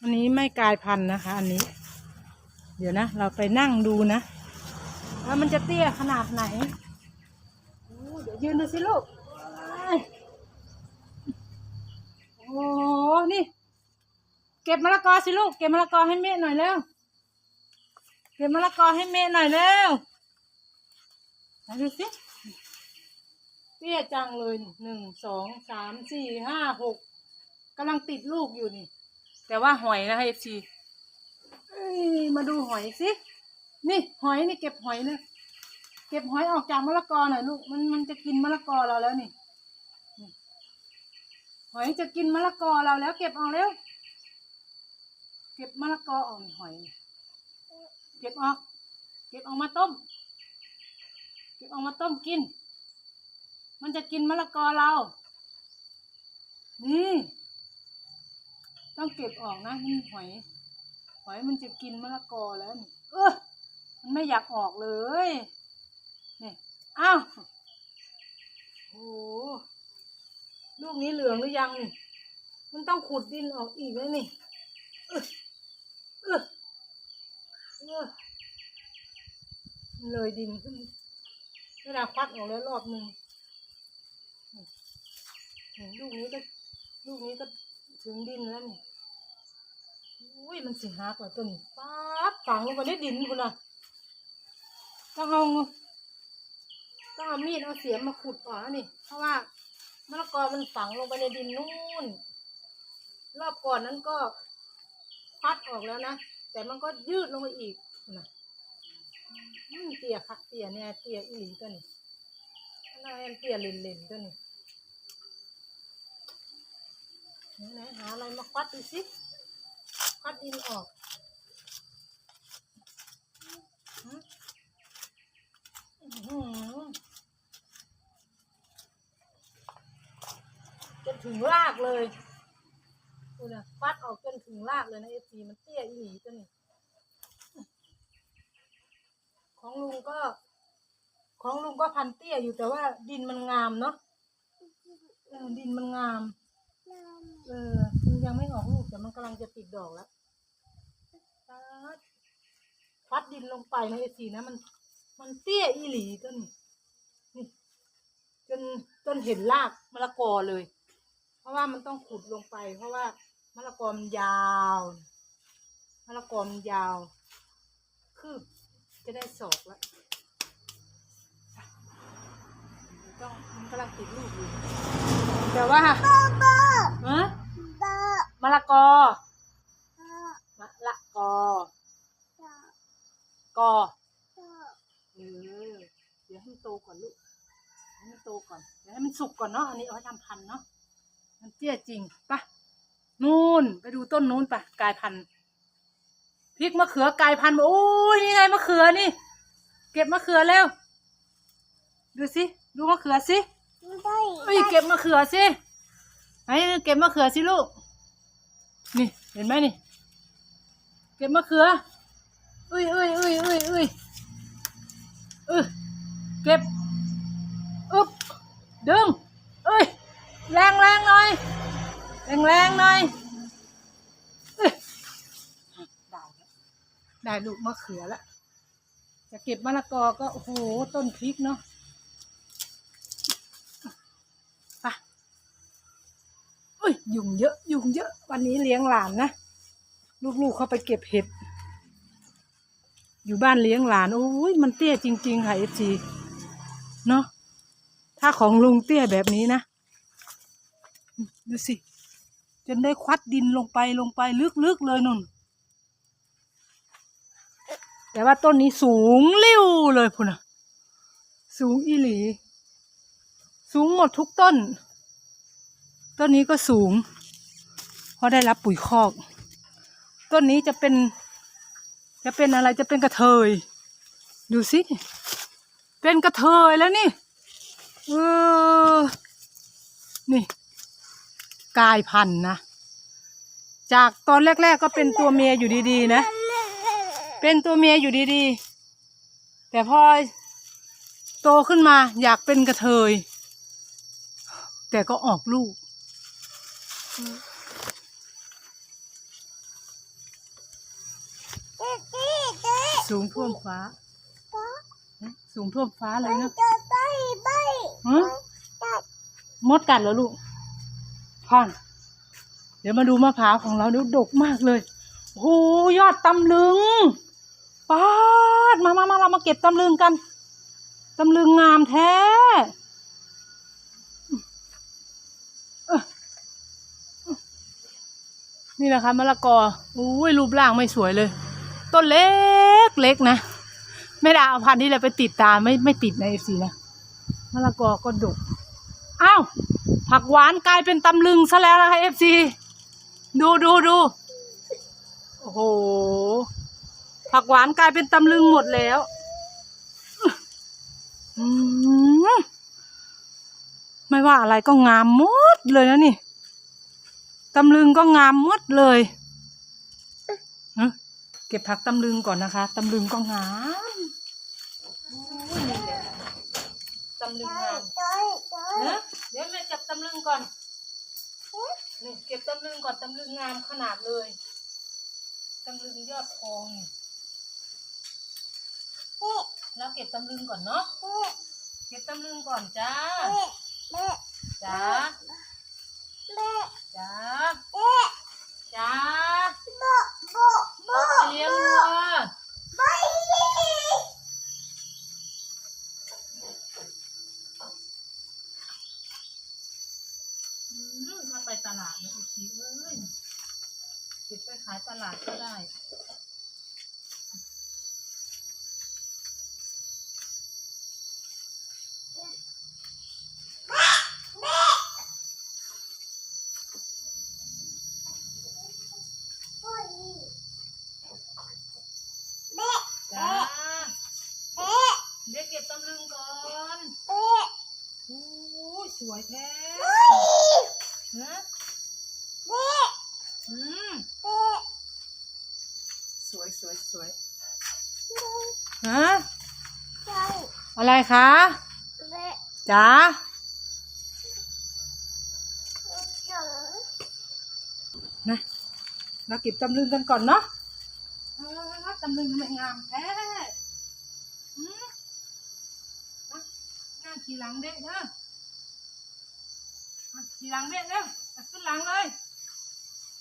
อันนี้ไม่กลายพันธุ์นะคะ อันนี้ เดี๋ยวนะ เราไปนั่งดูนะว่ามันจะเตี้ยขนาดไหนโอ้เดี๋ยวยืนดูสิลูกโอ้นี่ เก็บมะละกอสิลูก เก็บมะละกอให้เมฆหน่อยเร็ว เก็บมะละกอให้เมฆหน่อยเร็วไหนดูสิเตี้ยจังเลยหนึ่งสองสามสี่ห้าหกกำลังติดลูกอยู่นี่ แต่ว่าหอยนะเอฟซีมาดูหอยสินี่หอยนี่เก็บหอยเลยเก็บหอยออกจากมะละกอหน่อยลูกมันมันจะกินมะละกอเราแล้วนี่หอยจะกินมะละกอเราแล้ว เก็บเอาเร็วเก็บมะละกอออกนี่หอยเก็บออก เก็บออกมาต้ม เก็บออกมาต้มกิน มันจะกินมะละกอเรา นี่ ต้องเก็บออกนะนี่หอย หอยมันจะกินมะละกอแล้วนี่เออมันไม่อยากออกเลยนี่อ้าวโอ้โหลูกนี้เหลืองหรือยังนี่มันต้องขุดดินออกอีกแล้วนี่เออเออเออเลยดินขึ้นเวลาควัดออกแล้วรอบหนึ่งลูกนี้ก็ลูกนี้ก็ถึงดินแล้วนี่ อุ้ยมันสิหากว่าตัวนี้ป๊าบฝังลงไปในดินคุณน่ะต้องเอาต้องเอามีดเอาเสียมมาขุดออกนะนี่ เพราะว่ามะละกอมันฝังลงไปในดินนู่น รอบก่อนนั้นก็พัดออกแล้วนะ แต่มันก็ยืดลงไปอีกนะเตี่ยคักเตี่ยเนี่ยเตี่ยอีหลีตัวนี้น่าแอนเตี่ยเล่นๆตัวนี้ไหนหาอะไรมาควัดดูสิ ควัดดินออกหืมอื้อหือจนถึงรากเลยดูนะควัดออกจนถึงรากเลยนะเอฟีมันเตี้ยอีหลีตัวนี้ของลุงก็ ของลุงก็พันเตี้ยอยู่แต่ว่าดินมันงามเนาะเออดินมันงาม เออมัน ยังไม่ออกลูกแต่มันกำลังจะติดดอกแล้วปัดพัดดินลงไปในไอสีนะมัน มันเตี้ยอีหลีต้นนี่ จนจนเห็นรากมะละกอเลย เพราะว่ามันต้องขุดลงไป เพราะว่ามะละกอมันยาวมะละกอมันยาว คือจะได้สอกแล้วต้องมันกำลังติดลูกอยู่แต่ว่าฮะะละกอมะละกอกอเออเดี๋ยวให้มันโตก่อนลูกให้มันโตก่อนเดี๋ยวให้มันสุกก่อนเนาะอันนี้เอาไว้ทำพันธุ์เนาะมันเตี้ยจริงปะนู่นไปดูต้นนู้นปะกลายพันธุ์พริกมะเขือกลายพันธุ์โอ้ยนี่ไงมะเขือนี่ เก็บมะเขือเร็วดูสิดูมะเขือสิเอ้ยเก็บมะเขือสิไอ้เก็บมะเขือสิลูก นี่เห็นไหมนี่ เก็บมะเขือเอ้ยเอ้ยเอ้ยเอ้ยเอ้ยเออเก็บอึบดึงเอ้ยแรงแรงหน่อยแรงแรงหน่อยเอ้ยได้ได้ลูกมะเขือแล้วจะเก็บมะละกอก็โอ้โหต้นพริกเนาะ ไปอุ้ ยุงเยอะ ยุงเยอะ วันนี้เลี้ยงหลานนะ ลูกๆเขาไปเก็บเห็ด อยู่บ้านเลี้ยงหลาน โอ้ยมันเตี้ยจริง ๆ ค่ะเอฟซีเนาะ ถ้าของลุงเตี้ยแบบนี้นะ ดูสิ จนได้ควัดดินลงไปลงไปลึกๆเลยนุ่น แต่ว่าต้นนี้สูงลิ้วเลยพุ่นนะสูงอีหลี สูงหมดทุกต้น ต้นนี้ก็สูง เพราะได้รับปุ๋ยคอก ต้นนี้จะเป็น จะเป็นอะไรจะเป็นกระเทย ดูสิ เป็นกระเทยแล้วนี่เออนี่กลายพันธุ์นะ จากตอนแรก ๆ ก็เป็นตัวเมียอยู่ดีๆนะ เป็นตัวเมียอยู่ดีๆ แต่พอโตขึ้นมาอยากเป็นกระเทย แต่ก็ออกลูก สูงท่วมฟ้า สูงท่วมฟ้าเลยนะฮะมดกัดเหรอลูกพอนเดี๋ยวมาดูมะพร้าวของเราเนี่ยดกมากเลยโหยอดตำลึงป้าดมามามาเรามาเก็บตำลึงกัน ตำลึงงามแท้ นี่นะคะมะละกออุ้ยรูปร่างไม่สวยเลย ต้นเล็กเล็กนะไม่ได้เอาพันธุ์ที่เราไปติดตามไม่ไม่ติดในเอฟซีนะมะละกอก็ดกอ้าวผักหวานกลายเป็นตำลึงซะแล้วนะคะเอฟซีดูดูดูโอ้โหผักหวานกลายเป็นตำลึงหมดแล้วอืมไม่ว่าอะไรก็งามหมดเลยนะนี่ ตำลึงก็งามหมดเลยฮะเก็บผักตำลึงก่อนนะคะตำลึงก็งามโอ้ยนี่แหละตำลึงงามได้ได้เนอะเดี๋ยวแม่จับตำลึงก่อนนี่เก็บตำลึงก่อนตำลึงงามขนาดเลยตำลึงยอดทองนี่แล้วเก็บตำลึงก่อนเนาะเก็บตำลึงก่อนจ้าแม่จ้าแม่ จ้าแม่จ้าโบโบโบเลี้ยงวัวไม่อืมถ้าไปตลาดเนี่ยอีกทีเอ้ยเก็บไปขายตลาดก็ได้ แม่ จ้า แม่ เดี๋ยวเก็บตำลึงก่อน แม่ โอ้ยสวยแท้นะ แม่ อืม แม่ สวยสวยสวย ฮะใช่อะไรคะแม่จ๋าจังนะเราเก็บตำลึงกันก่อนเนาะอ้าวตำลึงทำไมงามแท้อืมนะนั่งขี่หลังเด็กเด้ออะขี่หลังเด็กเด้ออะขึ้นหลังเลย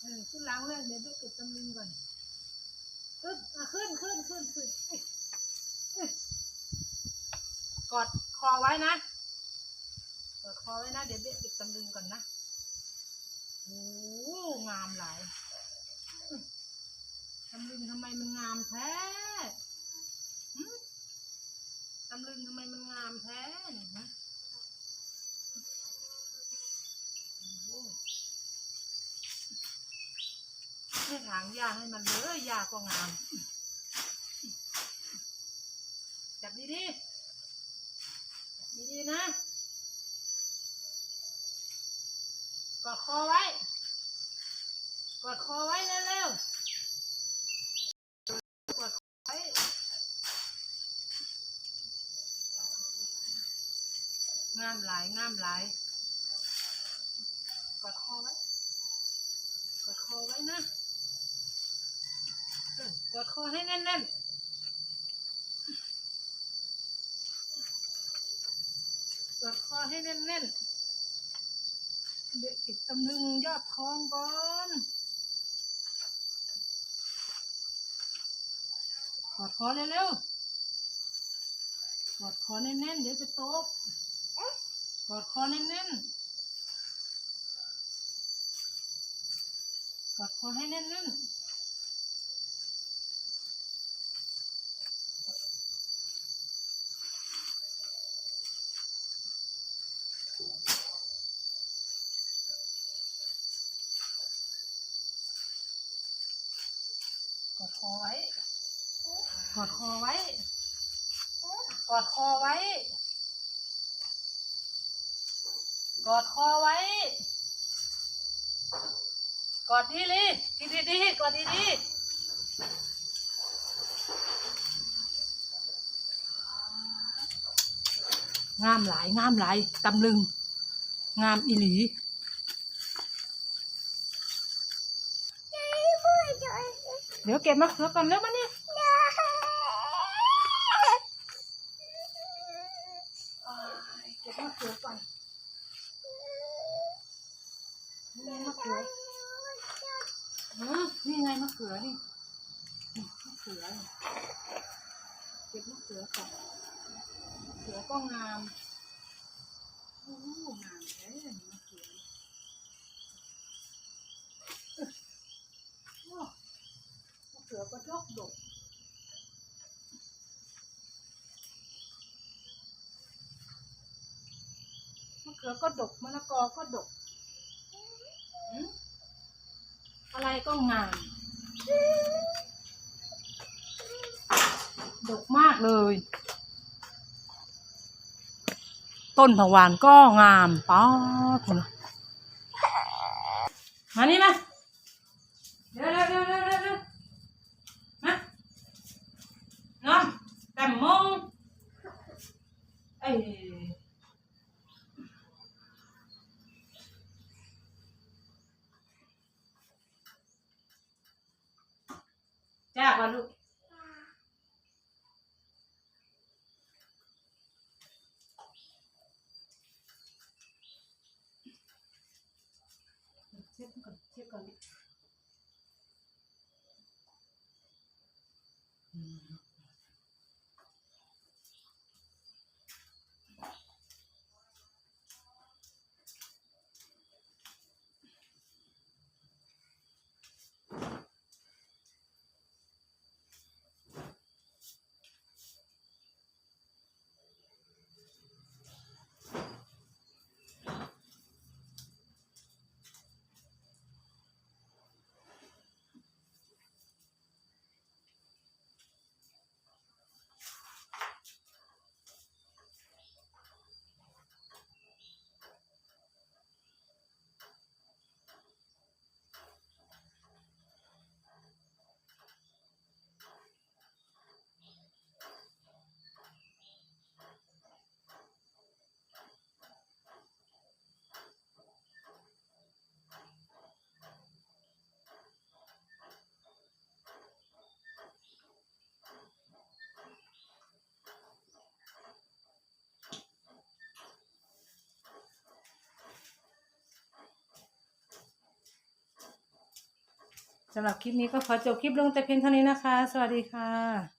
เออขึ้นหลังเลยเดี๋ยวเด็กเก็บตำลึงก่อนขึ้นอะขึ้นขึ้นขึ้นขึ้นเอ้ยเอ้ยก อดคอไว้นะกอดคอไว้นะ เดี๋ยวเด็กตำลึงก่อนนะโอ้งามหลายตำลึงทำไมมันงามแท้ตำลึงทำไมมันงามแท้นี่ยนะโอ้ถางหญ้าให้มันเลยหญ้าก็งามจับดีๆ ดีๆนะกดคอไว้กดคอไว้เร็วๆกดคอไว้งามหลายงามหลายกดคอไว้กดคอไว้นะกดคอให้แน่นๆ กอ ดคอให้แน่นๆเด็กเก็บตำลึงยอดทองก่อนกอดคอเร็วๆกอดคอแน่นๆ เดี๋ยวจะตกกอดคอแน่นๆกอดคอให้แน่นๆกอดคอไว้ ก อดคอไว้กอดคอไว้กอดคอไว้กอดดีลีดีดีดีกอดดีดีงามหลายงามหลายตำลึง งามอีหลีเดี๋ยวเก็บมะเขือก่อนเร็วมานี่ ได้ ขือเออนี่ไงมะเขือนี่มะเขือนเก็บมะเขือก่อนมะเขือก็งามโอ้งามแท้นี่มะเขือนี่เอ้อโอ้มะเขือก็ดกดกมะเขือก็ดกมะละกอก็ดกหืมอะไรก็งาม ดกมากเลย ต้นผักหวานก็งามป๊อดคุณมานี่มาเร็วเร็วเร็วเร็วเร็วมาน้องแต่มงเอ้ย จ้าว่ สำหรับคลิปนี้ก็ขอจบคลิปลงแต่เพียงเท่านี้นะคะ สวัสดีค่ะ